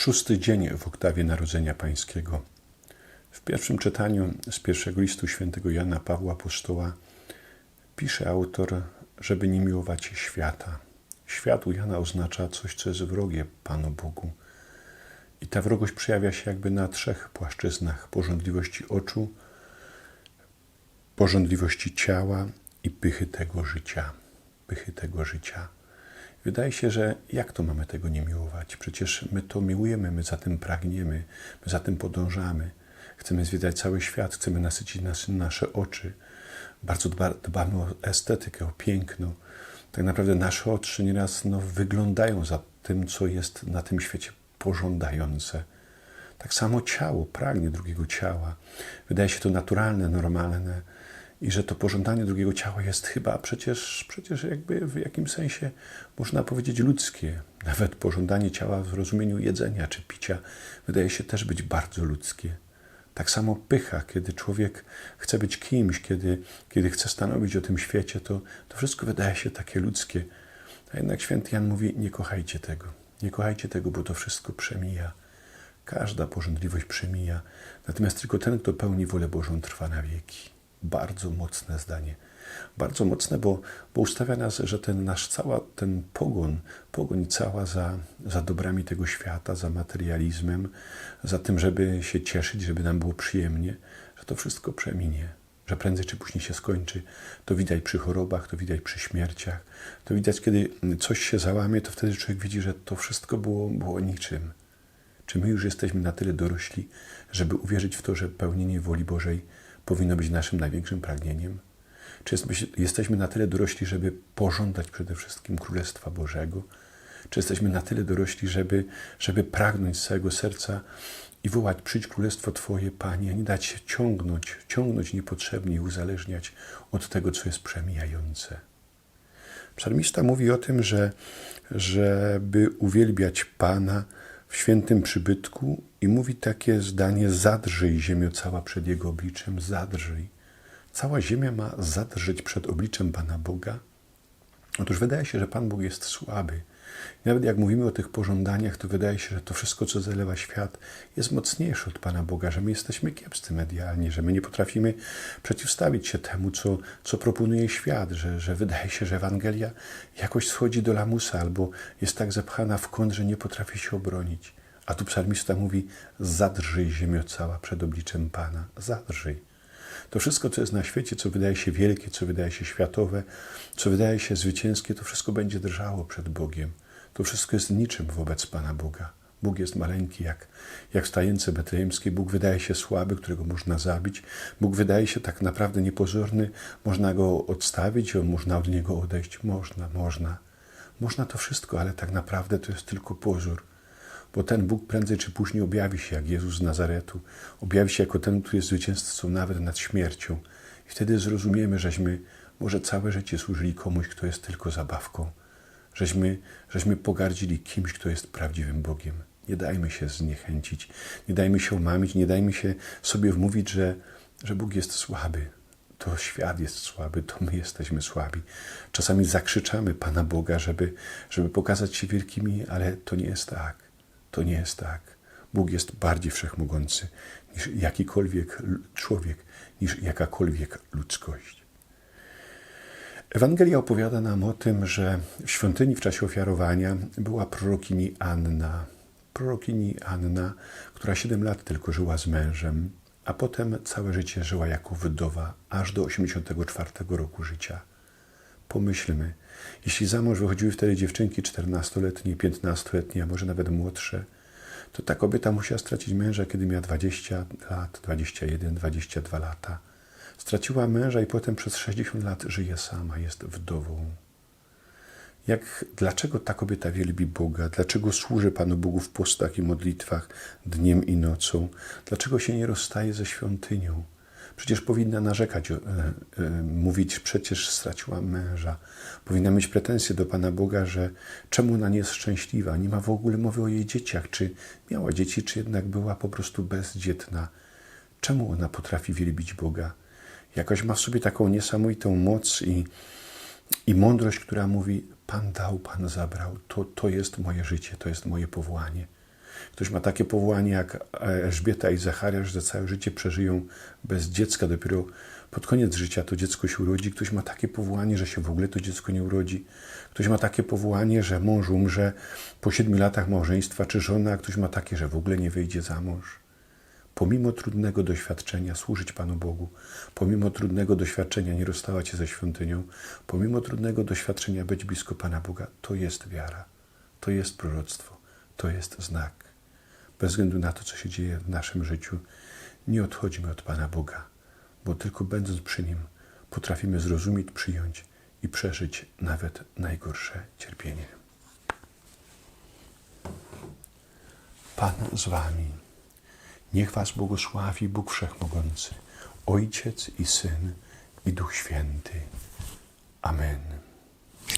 Szósty dzień w oktawie Narodzenia Pańskiego. W pierwszym czytaniu z pierwszego listu świętego Jana Pawła Apostoła pisze autor, żeby nie miłować świata. Świat u Jana oznacza coś, co jest wrogie Panu Bogu. I ta wrogość przejawia się jakby na trzech płaszczyznach: porządliwości oczu, porządliwości ciała i pychy tego życia. Pychy tego życia. Wydaje się, że jak to mamy tego nie miłować? Przecież my to miłujemy, my za tym pragniemy, my za tym podążamy. Chcemy zwiedzać cały świat, chcemy nasycić nas, nasze oczy. Bardzo dba, dbamy o estetykę, o piękno. Tak naprawdę nasze oczy nieraz no, wyglądają za tym, co jest na tym świecie pożądające. Tak samo ciało pragnie drugiego ciała. Wydaje się to naturalne, normalne i że to pożądanie drugiego ciała jest chyba przecież, przecież jakby w jakimś sensie można powiedzieć ludzkie. Nawet pożądanie ciała w rozumieniu jedzenia czy picia wydaje się też być bardzo ludzkie. Tak samo pycha, kiedy człowiek chce być kimś, kiedy, kiedy chce stanowić o tym świecie, to, to wszystko wydaje się takie ludzkie. A jednak święty Jan mówi: Nie kochajcie tego, nie kochajcie tego, bo to wszystko przemija. Każda porządliwość przemija, natomiast tylko ten, kto pełni wolę Bożą, trwa na wieki. Bardzo mocne zdanie. Bardzo mocne, bo, bo ustawia nas, że ten nasz cała, ten pogon, pogoń cała za, za dobrami tego świata, za materializmem, za tym, żeby się cieszyć, żeby nam było przyjemnie, że to wszystko przeminie, że prędzej czy później się skończy. To widać przy chorobach, to widać przy śmierciach, to widać, kiedy coś się załamie, to wtedy człowiek widzi, że to wszystko było, było niczym. Czy my już jesteśmy na tyle dorośli, żeby uwierzyć w to, że pełnienie woli Bożej powinno być naszym największym pragnieniem? Czy jesteśmy na tyle dorośli, żeby pożądać przede wszystkim Królestwa Bożego? Czy jesteśmy na tyle dorośli, żeby, żeby pragnąć z całego serca i wołać, przyjdź Królestwo Twoje, Panie, a nie dać się ciągnąć, ciągnąć niepotrzebnie i uzależniać od tego, co jest przemijające? Psalmista mówi o tym, że żeby uwielbiać Pana w świętym przybytku i mówi takie zdanie, zadrżyj ziemio cała przed Jego obliczem, zadrżyj. Cała ziemia ma zadrżeć przed obliczem Pana Boga? Otóż wydaje się, że Pan Bóg jest słaby. Nawet jak mówimy o tych pożądaniach, to wydaje się, że to wszystko, co zalewa świat, jest mocniejsze od Pana Boga, że my jesteśmy kiepscy medialnie, że my nie potrafimy przeciwstawić się temu, co, co proponuje świat, że, że wydaje się, że Ewangelia jakoś schodzi do lamusa albo jest tak zepchana w kąt, że nie potrafi się obronić. A tu psalmista mówi: Zadrżyj ziemio cała przed obliczem Pana, zadrżyj. To wszystko, co jest na świecie, co wydaje się wielkie, co wydaje się światowe, co wydaje się zwycięskie, to wszystko będzie drżało przed Bogiem. To wszystko jest niczym wobec Pana Boga. Bóg jest maleńki, jak, jak stajence betlejemskiej. Bóg wydaje się słaby, którego można zabić. Bóg wydaje się tak naprawdę niepozorny. Można go odstawić, można od niego odejść. Można, można. Można to wszystko, ale tak naprawdę to jest tylko pozór bo ten Bóg prędzej czy później objawi się jak Jezus z Nazaretu, objawi się jako ten, który jest zwycięzcą nawet nad śmiercią. I wtedy zrozumiemy, żeśmy może całe życie służyli komuś, kto jest tylko zabawką, żeśmy, żeśmy pogardzili kimś, kto jest prawdziwym Bogiem. Nie dajmy się zniechęcić, nie dajmy się omamić, nie dajmy się sobie wmówić, że, że Bóg jest słaby. To świat jest słaby, to my jesteśmy słabi. Czasami zakrzyczamy Pana Boga, żeby, żeby pokazać się wielkimi, ale to nie jest tak. To nie jest tak. Bóg jest bardziej wszechmogący niż jakikolwiek człowiek, niż jakakolwiek ludzkość. Ewangelia opowiada nam o tym, że w świątyni w czasie ofiarowania była prorokini Anna. Prorokini Anna, która 7 lat tylko żyła z mężem, a potem całe życie żyła jako wdowa, aż do 84 roku życia. Pomyślmy, jeśli za mąż wychodziły wtedy dziewczynki 14-letnie, 15-letnie, a może nawet młodsze, to ta kobieta musiała stracić męża, kiedy miała 20 lat, 21, 22 lata. Straciła męża i potem przez 60 lat żyje sama, jest wdową. Jak, dlaczego ta kobieta wielbi Boga? Dlaczego służy Panu Bogu w postach i modlitwach dniem i nocą? Dlaczego się nie rozstaje ze świątynią? Przecież powinna narzekać, e, e, mówić, przecież straciła męża. Powinna mieć pretensje do Pana Boga, że czemu ona nie jest szczęśliwa, nie ma w ogóle mowy o jej dzieciach, czy miała dzieci, czy jednak była po prostu bezdzietna. Czemu ona potrafi wielbić Boga? Jakoś ma w sobie taką niesamowitą moc i, i mądrość, która mówi: Pan dał, Pan zabrał, to, to jest moje życie, to jest moje powołanie. Ktoś ma takie powołanie jak Elżbieta i Zachariasz, że całe życie przeżyją bez dziecka. Dopiero pod koniec życia to dziecko się urodzi. Ktoś ma takie powołanie, że się w ogóle to dziecko nie urodzi. Ktoś ma takie powołanie, że mąż umrze po siedmiu latach małżeństwa, czy żona, a ktoś ma takie, że w ogóle nie wyjdzie za mąż. Pomimo trudnego doświadczenia służyć Panu Bogu, pomimo trudnego doświadczenia nie rozstała się ze świątynią, pomimo trudnego doświadczenia być blisko Pana Boga, to jest wiara, to jest proroctwo, to jest znak. Bez względu na to, co się dzieje w naszym życiu, nie odchodzimy od Pana Boga, bo tylko będąc przy Nim potrafimy zrozumieć, przyjąć i przeżyć nawet najgorsze cierpienie. Pan z Wami. Niech Was błogosławi Bóg Wszechmogący, Ojciec i Syn i Duch Święty. Amen.